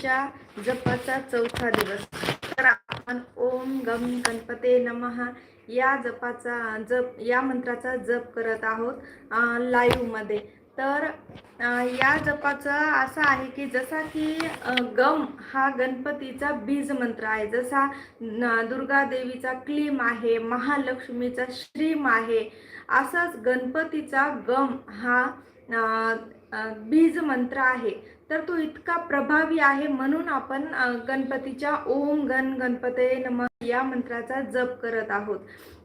ओमच्या जपाचा चौथा दिवस. तर आपण ओम गम गणपते नमः या जपाचा जप या मंत्राचा जप करत आहोत लाईव्हमध्ये. तर या जपाचं असं आहे की जसा की गम हा गणपतीचा बीज मंत्र आहे. जसा दुर्गा देवीचा क्लीम आहे महालक्ष्मीचा श्रीम आहे असंच गणपतीचा गम हा बीज मंत्र आहे. तर तो इतका प्रभावी आहे म्हणून आपण गणपतीच्या ओम गण गणपते नम या मंत्राचा जप करत आहोत.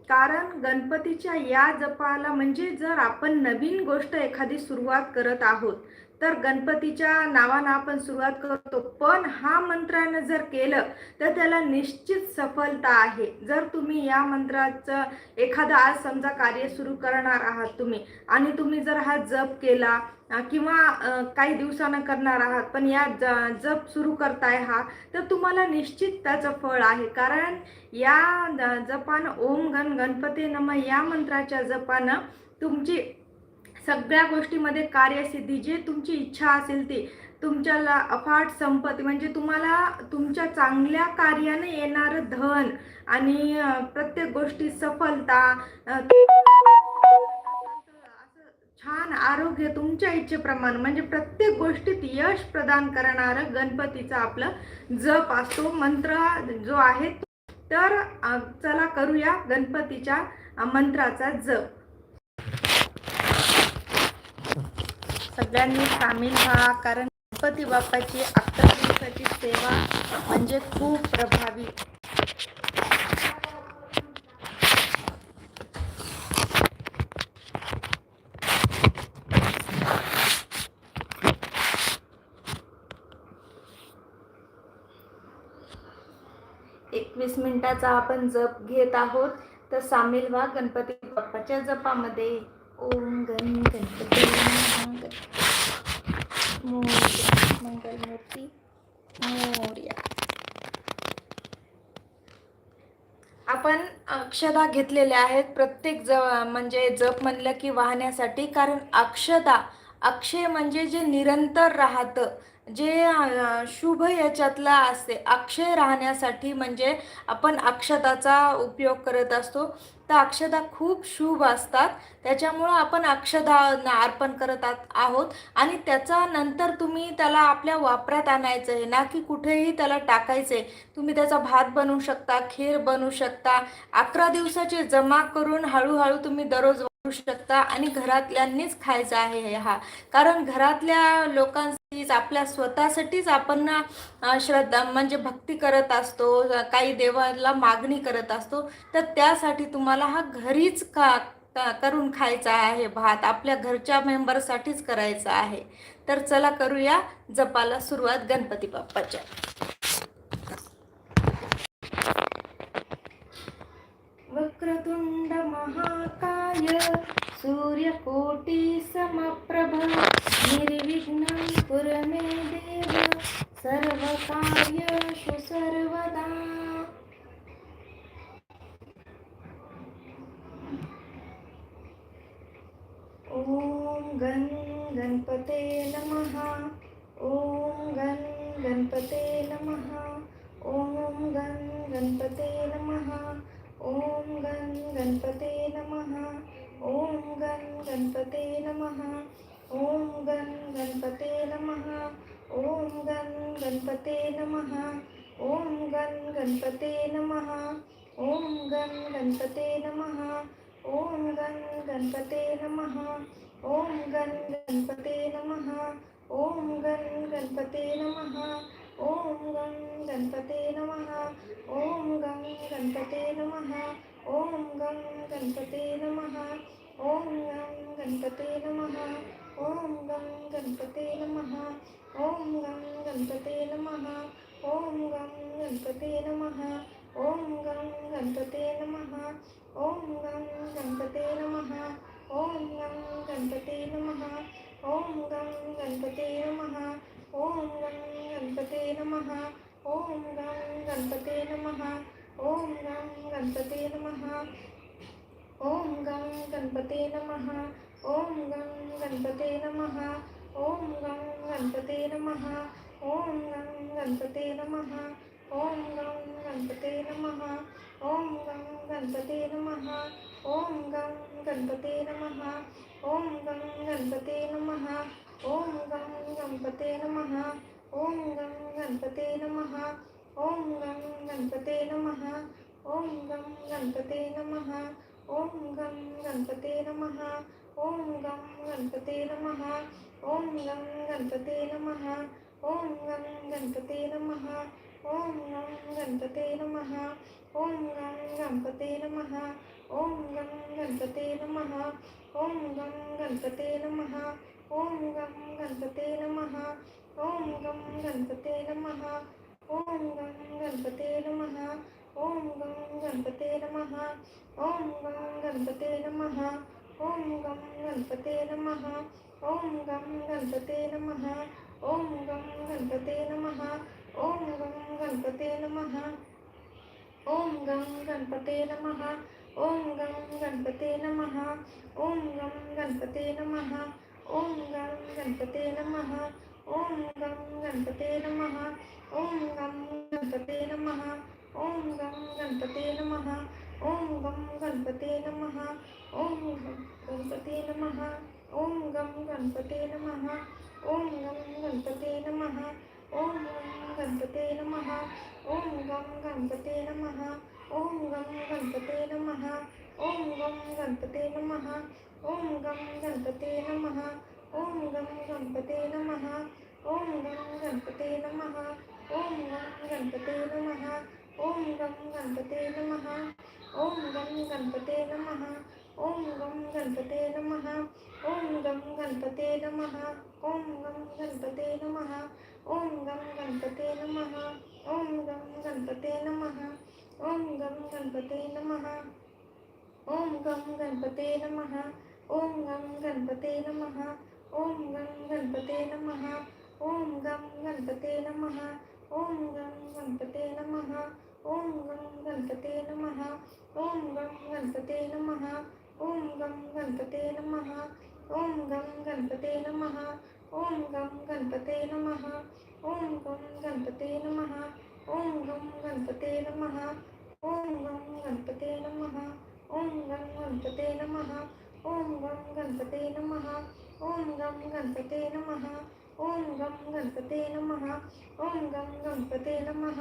कारण गणपतीच्या या जपाला म्हणजे जर आपण नवीन गोष्ट एखादी सुरुवात करत आहोत तर गणपतीच्या नावानं आपण सुरुवात करतो. पण हा मंत्रानं जर केलं तर त्याला निश्चित सफलता आहे. जर तुम्ही या मंत्राचं एखादं आज समजा कार्य सुरू करणार आहात तुम्ही आणि तुम्ही जर हा जप केला किंवा काही दिवसानं करणार आहात पण या ज जप सुरू करताय हा तर तुम्हाला निश्चित त्याचं फळ आहे. कारण या जपानं ओम गण गणपती नम या मंत्राच्या जपानं तुमची सगळ्या गोष्टीमध्ये कार्यसिद्धी जे तुमची इच्छा असेल ती तुमच्याला अफाट संपत्ती म्हणजे तुम्हाला तुमच्या चांगल्या कार्याने येणारं धन आणि प्रत्येक गोष्टी सफलता छान आरोग्य तुमच्या इच्छेप्रमाणे म्हणजे प्रत्येक गोष्टीत यश प्रदान करणारं गणपतीचा आपलं जप असतो मंत्र जो आहे तर चला करूया गणपतीच्या मंत्राचा जप. सगळ्यांनी सामील व्हा कारण गणपती बाप्पाची अकरा दिवसाची सेवा म्हणजे खूप प्रभावी. एकवीस मिनिटाचा आपण जप घेत आहोत तर सामील व्हा गणपती बाप्पाच्या जपामध्ये. ओम गण गणपती. मंगल मोर्या मंगल मूर्ती मोर्या आपण अक्षदा घेतलेल्या आहेत. प्रत्येक ज म्हणजे जप म्हणलं की वाहण्यासाठी. कारण अक्षदा अक्षय म्हणजे जे निरंतर राहतं. जे शुभ याच्यातला असते. अक्षय राहण्यासाठी म्हणजे आपण अक्षताचा उपयोग करत असतो. तर अक्षदा खूप शुभ असतात. त्याच्यामुळं आपण अक्षदा अर्पण करत आत- आहोत. आणि त्याचा नंतर तुम्ही त्याला आपल्या वापरात आणायचं आहे. ना की कुठेही त्याला टाकायचं आहे तुम्ही त्याचा भात बनवू शकता खीर बनवू शकता. अकरा दिवसाचे जमा करून हळूहळू तुम्ही दररोज वापरू शकता. आणि घरातल्यांनीच खायचा आहे हे हा. कारण घरातल्या तीच आपल्या स्वतःसाठीच आपण श्रद्धा म्हणजे भक्ती करत असतो काही देवाला मागणी करत असतो तर त्यासाठी तुम्हाला हा घरीच का का- करून खायचा आहे भात आपल्या घरच्या मेंबरसाठीच करायचा आहे. तर चला करूया जपाला सुरुवात गणपती बाप्पाच्या. वक्रतुंड महाकाय सूर्यकोटी समप्रभ निर्विघ्नं कुरु मे देव सर्वकार्येषु सर्वदा ॐ गण गणपते नमः। ॐ गण गणपते नमः। ॐ गण गणपते नमः। ॐ गण गणपते नमः। ॐ गण गणपते नमः। ॐ गण गणपते नमः ॐ गण गणपते नमः ॐ गण गणपते नमः ॐ गण गणपते नमः ॐ गण गणपते नमः ॐ गण गणपते नमः ॐ गण गणपते नमः ॐ गण गणपते नमः ॐ गण गणपते नमः ॐ गण गणपते नमः ॐ गण गणपते नमः ॐ गं गणपते नमः ॐ गं गणपते नमः ॐ गं गणपते नमः ॐ गं गणपते नमः ॐ गं गणपते नमः ओम गं गणपते नमः ॐ गं गणपते नमः ओम गं गणपते नमः ॐ गं गणपते नमः ॐ गं गणपते नमः ॐ गं गणपते नमः ॐ गं गणपते नमः ॐ गं गणपते नमः ॐ गं गणपते नमः ॐ गं गणपते नमः ॐ गं गणपते नमः ॐ गं गणपते नमः ॐ गं गणपते नमः ॐ गं गणपते नमः ॐ गं गणपते नमः ॐ गं गणपते नमः ॐ गं गणपते नमः ॐ गं गणपते नमः ओम गं गणपते नमः ओम गं गणपते नमः ओम गं गणपते नमः ओम गं गणपते नमः ओम गं गणपते नमः ओम गं गणपते नमः ओम गं गणपते नमः ओम गं गणपते नमः ओम गं गणपते नमः ओम गं गणपते नमः ओम गं गणपते नमः ओम गं गणपते नमः ॐ गं गणपते नमः ॐ गं गणपते नमः ॐ गं गणपते नमः ॐ गं गणपते नमः ॐ गं गणपते नमः ॐ गं गणपते नमः ॐ गं गणपते नमः ॐ गं गणपते नमः ॐ गं गणपते नमः ॐ गं गणपते नमः ॐ गं गणपते नमः ॐ गं गणपते नमः ॐ गं गणपते नमः ॐ गं गणपते नमः ॐ गं गणपते नमः ॐ गं गणपते नमः ॐ गं गणपते नमः ॐ गं गणपते नमः ॐ गं गणपते नमः ॐ गं गणपते नमः ॐ गं गणपते नमः ॐ गं गणपते नमः ॐ गं गणपते नमः ॐ गं गणपते नमः ओम गम गणपते नमः ओम गम गणपते नमः ओम गम गणपते नमः ओम गम गणपते नमः ओम गम गणपते नमः ओम गम गणपते नमः ओम गम गणपते नमः ओम गम गणपते नमः ओम गम गणपते नमः ओम गम गणपते नमः ओम गम गणपते नमः ओम गम गणपते नमः ओम गम गणपते नमः ओम गम गणपते नमः ओम गम गणपते नमः ओम गम गणपते नमः ओम गम गणपते नमः ओम गम गणपते नमः ओम गम गणपते नमः ओम गम गणपते नमः ओम गम गणपते नमः ओम गम गणपते नमः ओम गम गणपते नमः ॐ गं गणपते नमः ॐ गं गणपते नमः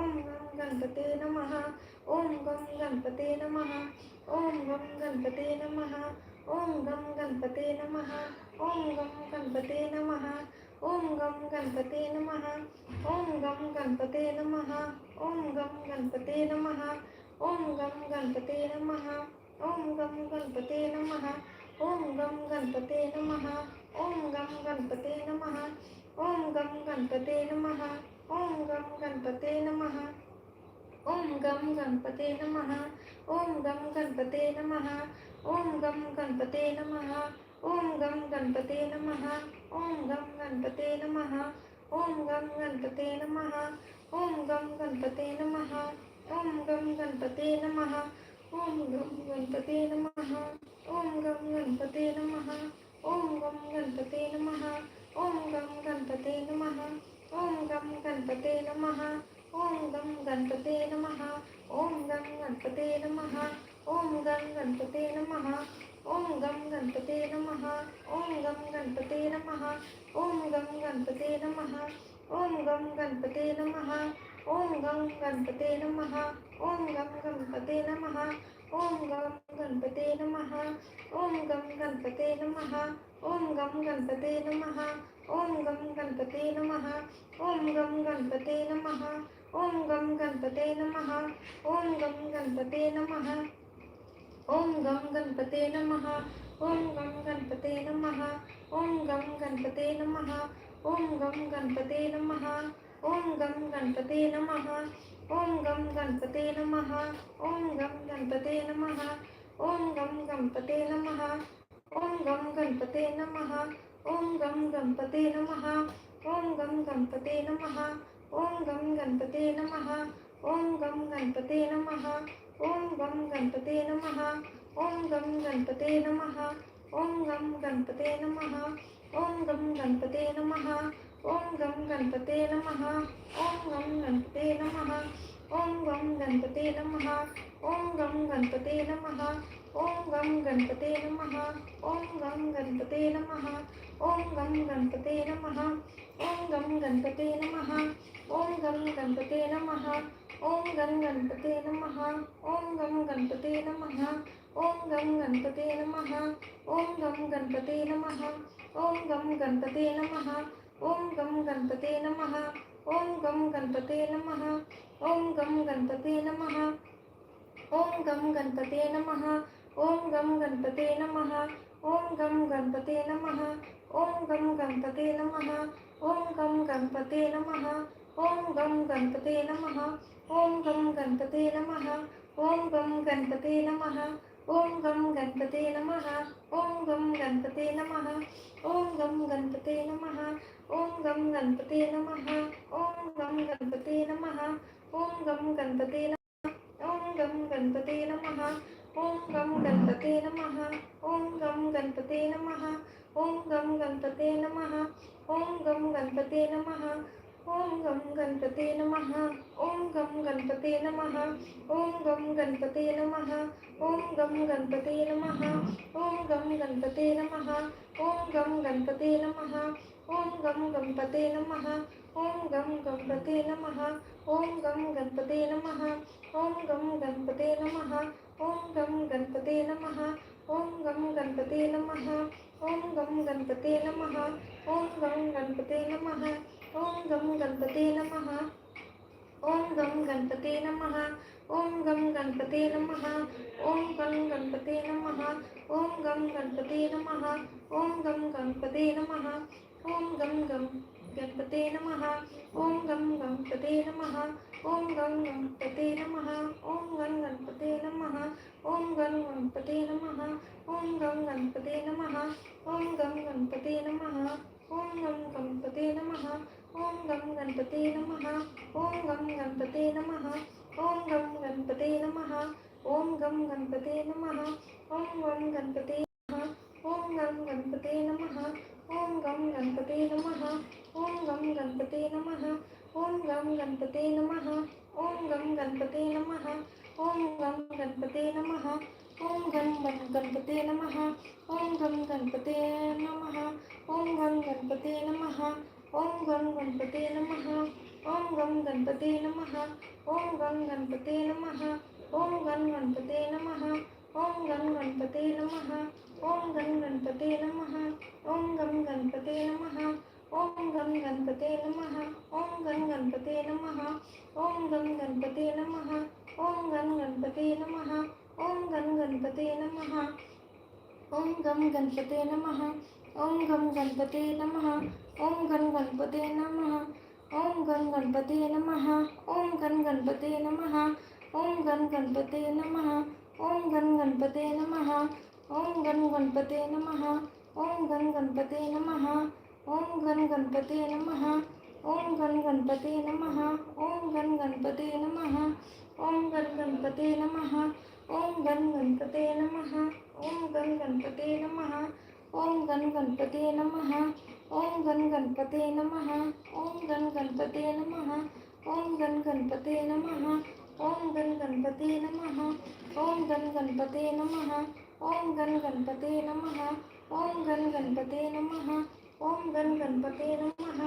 ॐ गं गणपते नमः ॐ गं गणपते नमः ॐ गं गणपते नमः ॐ गं गणपते नमः ॐ गं गणपते नमः ॐ गं गणपते नमः ॐ गं गणपते नमः ॐ गं गणपते नमः ॐ गं गणपते नमः ॐ गं गणपते नमः ॐ गं गणपते नमः ॐ गं गणपते नमः ओम गं गणपते नमः ओम गं गणपते नमः ओम गं गणपते नमः ओम गं गणपते नमः ओम गं गणपते नमः ओम गं गणपते नमः ओम गं गणपते नमः ओम गं गणपते नमः ओम गं गणपते नमः ओम गं गणपते नमः ओम गम गणपते नमः ओम गं गणपते नमः ओम गम गणपते नमः ओम गम गणपते नमः ओम गं गणपते नमः ओम गं गणपते नमः ओम गम गणपते नमः ओम गम गणपते नमः ओम गम गणपते नमः ओम गम गणपते नमः ओम गम गणपते नमः ओम गम गणपते नमः ॐ गं गणपते नमः ॐ गं गणपते नमः ॐ गं गणपते नमः ॐ गं गणपते नमः ॐ गं गणपते नमः ॐ गं गणपते नमः ॐ गं गणपते नमः ॐ गं गणपते नमः ॐ गं गणपते नमः ॐ गं गणपते नमः ॐ गं गणपते नमः ॐ गं गणपते नमः ॐ गं गणपते नमः ओं गं गणपते नमः ओं गं गणपते नमः ओं गं गणपते नमः ओं गं गणपते नमः ओं गं गणपते नमः ओं गं गणपते नमः ओं गं गणपते नमः ओं गं गणपते नमः ओं गं गणपते नमः ओं गं गणपते नमः ओं गं गणपते नमः ओं गं गणपते नमः ओं गं गणपते नमः ओम गम गणपते नमः ओम गम गणपते नमः ओम गम गणपते नमः ओम गम गणपते नमः ओम गम गणपते नमः ओम गम गणपते नमः ओम गम गणपते नमः ओम गम गणपते नमः ओम गम गणपते नमः ओम गम गणपते नमः ओम गम गणपते नमः ओम गम गणपते नमः ओम गम गणपते नमः ओम गम गणपते नमः ओम गम गणपते नमः ओम गम गणपते नमः ओम गम गणपते नमः ओम गम गणपते नमः ओम गम गणपते नमः ओम गम गणपते नमः ओम गम गणपते नमः ओम गम गणपते नमः ओम गम गणपते नमः ओम गम गणपते नमः ओम गम गणपते नमः ओम गम गणपते नमः ओम गम गणपते नमः ओम गम गणपते नमः ओम गम गणपते नमः ओम गम गणपते नमः ओम गम गणपते नमः ओम गम गणपते नमः ओम गम गणपते नमः ओम गम गणपते नमः ओम गम गणपते नमः ओम गम गणपते नमः ओम गम गणपते नमः ओम गम गणपते नमः ओम गम गणपते नमः ओम गम गणपते नमः ओम गम गणपते नमः ओम गम गणपते नमः ओम गम गणपते नमः ओम गम गणपते नमः ओम गम गणपते नमः ओम गम गणपते नमः ओम गम गणपते नमः ओम गम गणपते नमः ओम गम गणपते नमः ओम गम गणपते नमः ओम गम गणपते नमः ओम गम गणपते नमः ओम गम गणपते नमः ओम गम गणपते नमः ओम गम गणपते नमः ओम गम गणपते नमः ओम गम गम गणपते नमः ओम गम गणपते नमः ओम गम गणपते नमः ओम गम गणपते नमः ओम गम गणपते नमः ओम गम गणपते नमः ओम गम गणपते नमः ओम गम गणपते नमः ओम गम गणपते नमः ओम गम गणपते नमः ओम गम गणपते नमः ओम गम गणपते नमः ओम गम गणपते नमः ओम गम गणपते नमः ओम गम गणपते नमः ओम गम गणपते नमः ओम गम गणपते नमः ओम गम गणपते नमः ओम गम गणपते नमः ओम गम गणपते नमः ओम गम गणपते नमः ओम गम गणपते नमः ओम गम गणपते नमः ओम गम गणपते नमः ओम गम गणपते नमः ओम गम गणपते नमः ओम गम गणपते नमः ओम गम गणपते नमः ओम गम गणपते नमः ओम गम गणपते नमः ओम गम गणपते नमः ओम गम गणपते नमः ओम गम गणपते नमः ओम गम गणपते नमः ओम गम गणपते नमः ओम गम गणपते नमः ओम गण गणपते नमः ओम गण गणपते नमः ओम गण गणपते नमः ओम गण गणपते नमः ओम गण गणपते नमः ओम गण गणपते नमः ओम गण गणपते नमः ओम गण गणपते नमः ओम गण गणपते नमः ओम गण गणपते नमः ओम गण गणपते नमः ओम गण गणपते नमः ओम गण गणपते नमः ओम गण गणपते नमः ओम गण गणपते नमः ओम गण गणपते नमः ओम गण गणपते नमः ओम गण गणपते नमः ओम गण गणपते नमः ओम गण गणपते नमः ओम गण गणपते नमः ओम गण गणपते नमः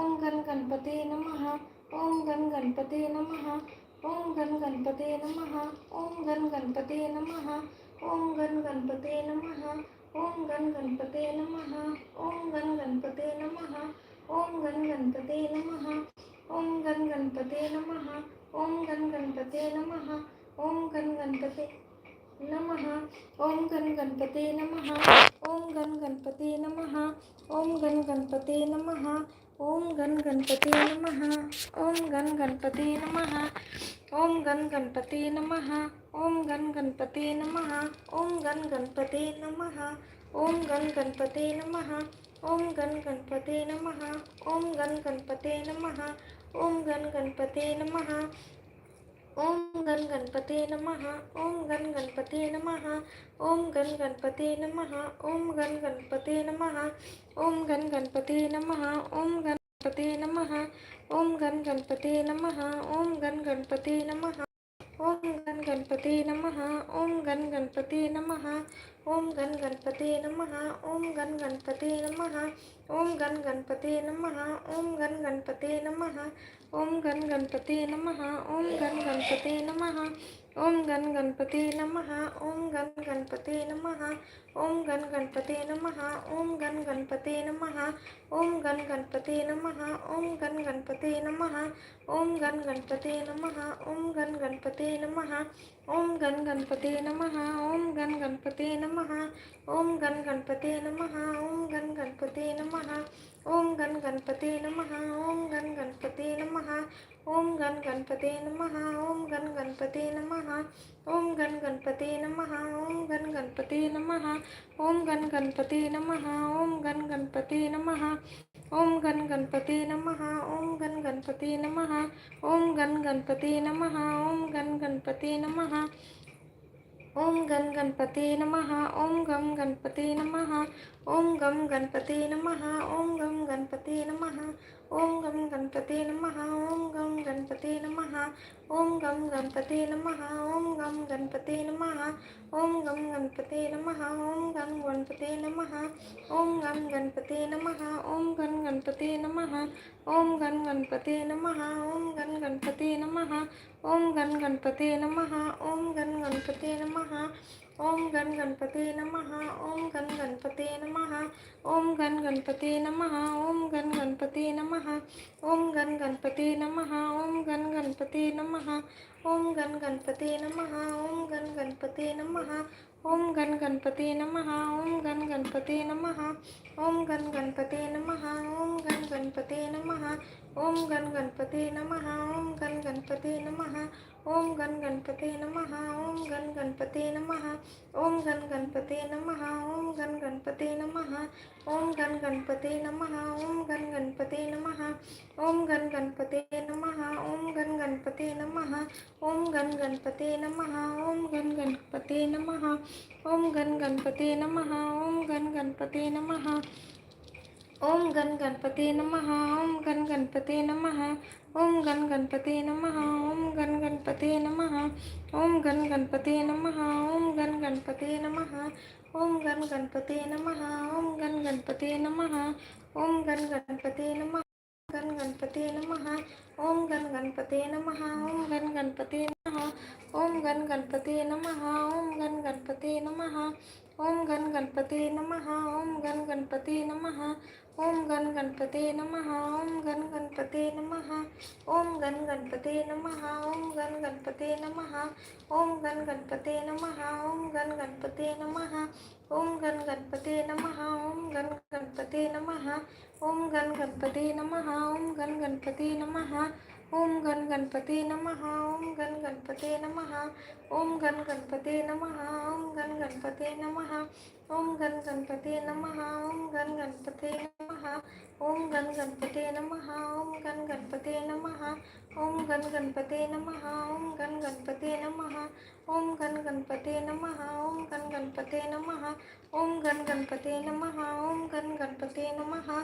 ओम गण गणपते नमः ओम गण गणपते नमः ओम गण गणपते नमः ओम गण गणपते नमः ओम गण गणपते नमः ओम गण गणपते नमः। ओम गण गणपते नमः। ओम गण गणपते नमः। ओम गण गणपते नमः। ओम गण गणपते नमः। ओम गण गणपते नमः। ओम गण गणपते नमः। ओम गण गणपते नमः। ओम गण गणपते नमः। ओम गण गणपती नमः ओम गण गणपती नमः ओम गण गणपती नमः ओम गण गणपती नमः ओम गण गणपते नमः ओम गण गणपते नमः ओम गण गणपती नमः ओम गण गणपती नमः ओम गण गणपते नमः ओम गण गणपते नमः ओम गण गणपते नमः ओम गण गणपते नमः ओम गण गणपते नमः ओम गण गणपते नमः ओम गणपते नमः ओम गण गणपते नमः ओम गण गणपते नमः ओम गण गणपते नमः ओम गण गणपते नमः ओम गण गणपते नमः ओम गण गणपते नमः ओम गण गणपते नमः ओम गण गणपते नमः ओम गण गणपते नमः ओम गण गणपते नमः ओम गण गणपती नमः ओम गण गणपती नमः ओम गण गणपती नमः ओम गण गणपती नमः ओम गण गणपती नमः ओम गण गणपती नमः ओम गण गणपती नमः ओम गण गणपती नमः ओम गण गणपती नमः ओम गण गणपती नमः ओम गण गणपती नमः ओम गण गणपती नमः ओम गण गणपती नमः ओम गण गणपती ओम गण गणपते नमः ओम गण गणपते नमः ओम गण गणपते नमः ओम गण गणपते नमः ओम गण गणपते नमः ओम गण गणपते नमः ओम गण गणपते नमः ओम गण गणपते नमः ओम गण गणपते नमः ओम गण गणपते नमः ओम गण गणपते नमः ओम गम गणपते नमः ओम गम गणपते नमः ओम गम गणपते नमः ओम गम गणपते नमः ओम गम गणपते नमः ओम गम गणपते नमः ओम गम गणपते नमः ओम गम गणपते नमः ओम गम गणपते नमः ओम गम गणपते नमः ओम गण गणपते नमः ओम गण गणपते नमः ओम गण गणपते नमः ओम गण गणपते नमः ओम गण गणपते नमः ओम गण गणपते नमः ओम गण गणपते नमः ओम गण गणपते नमः ओम गण गणपते नमः ओम गण गणपते नमः ओम गण गणपते नमः ओम गण गणपते नमः ओम गण गणपते नमः ओम गण गणपते नमः ओम गण गणपते नमः ओम गण गणपते नमः ओम गण गणपते नमः ओम गण गणपते नमः ओम गण गणपते नमः ओम गण गणपते नमः ओम गण गणपते नमः ओम गण गणपते नमः ओम गण गणपते नमः ओम गण गणपते नमः ओम गण गणपते नमः ओम गण गणपते नमः ओम गण गणपते नमः ओम गण गणपते नमः ओम गण गणपते नमः ओम गण गणपते नमः ओम गण गणपते नमः ओम गण गणपते नमः ओम गण गणपते नमः ओम गण गणपते नमः ओम गण गणपते नमः ओम गण गणपते नमः ओम गण गणपते नमः ओम गण गणपते नमः ओम गण गणपते नमः ओम गण गणपते नमः गण गणपते नमः ओम गण गणपते नमः ओम गण गणपते नमः ओम गण गणपते नमः ओम गण गणपते नमः ओम गण गणपते नमः ओम गण गणपते नमः ओम गण गणपते नमः ओम गण गणपते नमः ओम गण गणपते नमः ओम गण गणपते नमः ओम गण गणपते नमः ओम गण गणपते नमः ओम गण गणपते नमः ओम गण गणपते नमः ओम गण गणपते नमः ओम गण गणपते नमः ओम गण गणपते नमः ओम गण गणपते नमः ओम गण गणपते नमः ओम गण गणपते नमः ओम गण गणपते नमः ओम गण गणपते नमः ओम गण गणपते नमः ओम गण गणपते नमः ओम गण गणपते नमः ओम गण गणपते नमः ओम गण गणपते नमः ओम गण गणपते नमः ओम गण गणपते नमः ओम गण गणपते नमः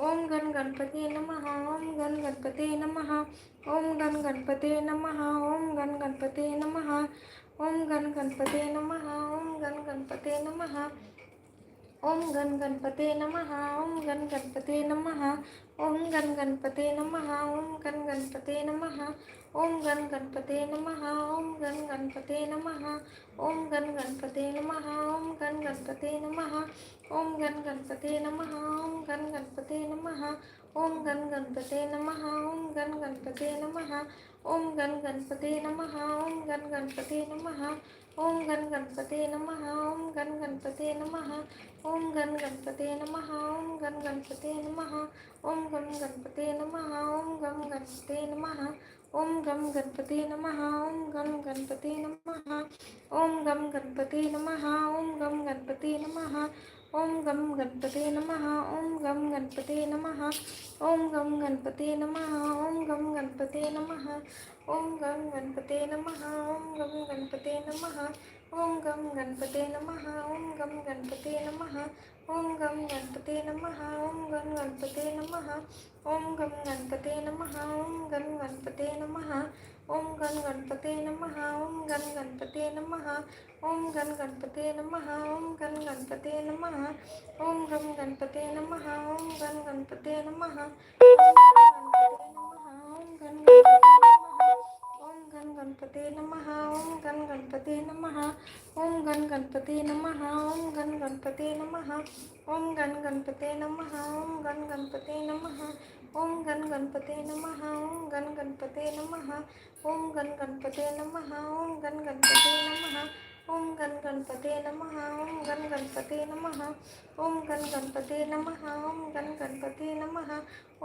ओम गण गणपते नमः ओम गण गणपते नमः ओम गण गणपते नमः ओम गण गणपते नमः ओम गण गणपते नमः ओम गण गणपते नमः। ओम गण गणपते नमः ओम गण गणपते नमः ओम गण गणपते नमः ओम गण गणपते नमः ओम गण गणपते नमः ओम गण गणपते नमः ओम गण गणपते नमः ओम गण गणपते नमः ओम गण गणपते नमः ओम गण गणपते नमः ओम गण गणपते नमः ओम गण गणपते नमः ओम गण गणपते नमः ओम गण गणपते नमः ओम गण गणपते नमः ओम गण गणपते नमः ओम गण गणपते नमः ओम गण गणपते नमः ओम गण गणपते नमः ओम गण गणपते नमः ओम गम गणपते नमः ओम गम गणपते नमः ओम गम गणपते नमः ओम गम गणपते नमः ओम गम गणपते नमः ओम गम गणपते नमः ओम गम गणपते नमः ओम गम गणपते नमः ओम गम गणपते नमः ओम गम गणपते नमः ओम गम गणपते नमः ओम गम गणपते नमः ओम गम गणपते नमः ओम गम गणपते नमः ओम गम गणपते नमः ओम गम गणपते नमः ओम गण गणपते नमः ओम गण गणपते नमः ओम गण गणपते नमः ओम गण गणपते नमः ओम गण गणपते नमः ओम गण गणपते नमः ओम गण गणपते नमः ओम गण गणपते नमः ओम गण गणपते नमः ओम गण गणपते नमः ओम गण गणपते नमः ओम गण गणपते नमः ओम गण गणपते नमः ओम गण गणपते नमः ओम गण गणपते नमः ओम गण गणपते नमः ओम गण गणपते नमः ओम गण गणपते नमः ओम गण गणपते नमः ओम गण गणपते नमः ओम गण गणपते नमः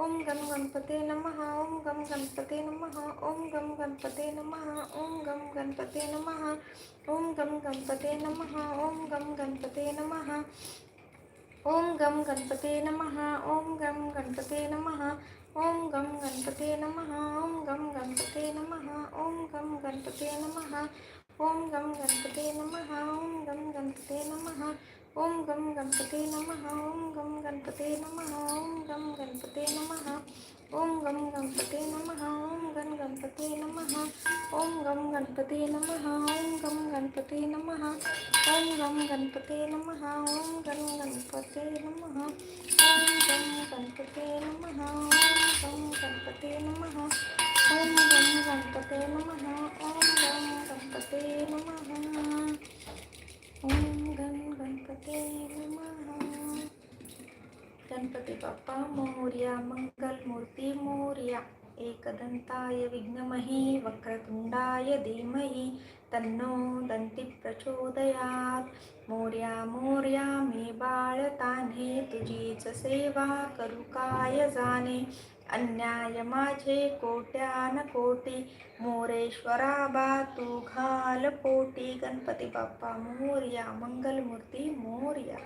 ओम गण गणपते नमः ओम गम गणपते नमः ओम गम गणपते नमः ओम गम गणपते नमः ओम गम गणपते नमः ओम गम गणपते ఓం గం గణపతే నమ ఓం గం గణపతే నమ ఓం గం గణపతే నమ ఓం గం గణపతే నమ ఓం గం గణపతే నమ ఓం గం గణపతే నమ ఓం గం గణపతే నమ ओम गम गणपते नमः ओम गम गणपते नमः ओम गम गणपते नमः ओम गम गणपते नमः ओम गम गणपते नमः ओम गम गणपते नमः ओम गम गणपते नमः ओम गम गणपते नमः ओम गम गणपते नमः ओम गम गणपते नमः ओम गम गणपते नमः ओम गम गणपते नमः ओम गम गणपते नमः ओम गण गणपते नमः. गणपती बाप्पा मोर्या मंगलमूर्ती मोर्या. एकदंताय विघ्नमही वक्रतुंडाय धीमहि. तन्नो दंती प्रचोदयात. मोर्या मोर्या मी बाळ तान्हे तुझीच सेवा करू काय जाणे? अन्याय माझे कोट्यान कोटी मोरेश्वरा बा तू घाल पोटी. गणपती बाप्पा मोर्या मंगलमूर्ती मोर्या.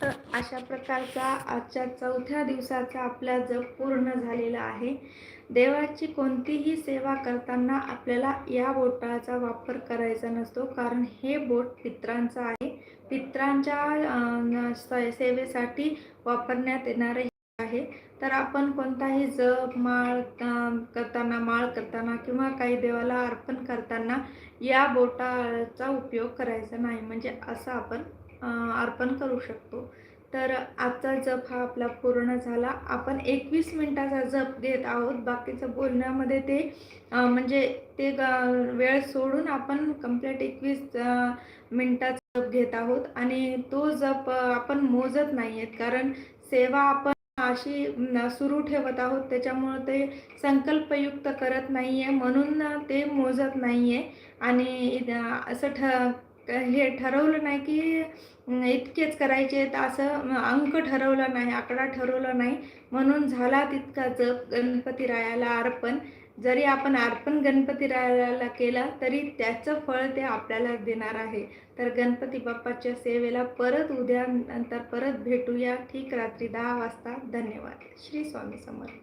तर अशा प्रकारचा आजच्या चौथ्या दिवसाचा आपला जप पूर्ण झालेला आहे. देवाची कोणतीही सेवा करताना आपल्याला या बोटाचा वापर करायचा नसतो कारण हे बोट पित्रांचं आहे. पित्रांच्या सेवेसाठी वापरण्यात येणारे आहे. तर आपण कोणताही जप माळ करताना माळ करताना किंवा काही देवाला अर्पण करताना या बोटाचा उपयोग करायचा नाही. म्हणजे असं आपण अर्पण करू शकतो. तर आजचा जप हा आपला पूर्ण झाला. आपण एकवीस मिनटाचा जप घेत आहोत. बाकीचं बोलण्यामध्ये ते म्हणजे ते ग- वेळ सोडून आपण कंप्लीट एकवीस मिनटाचा जप घेत आहोत आणि तो जप आपण मोजत नाही आहेत कारण सेवा आपण अशी सुरू ठेवत आहोत. त्याच्यामुळं ते संकल्पयुक्त करत नाही आहे म्हणून ते मोजत नाही आहे आणि असं ठ हे ठरवलं नाही की इतकेच करायचे आहेत. असं अंक ठरवला नाही आकडा ठरवला नाही. म्हणून झाला तितका जप. गणपती रायाला अर्पण. जरी आपण अर्पण गणपती राहायला केला तरी त्याचं फळ ते आपल्याला देणार आहे. तर गणपती बाप्पाच्या सेवेला परत उद्या नंतर परत भेटूया. ठीक रात्री दहा वाजता. धन्यवाद. श्री स्वामी समर्थ.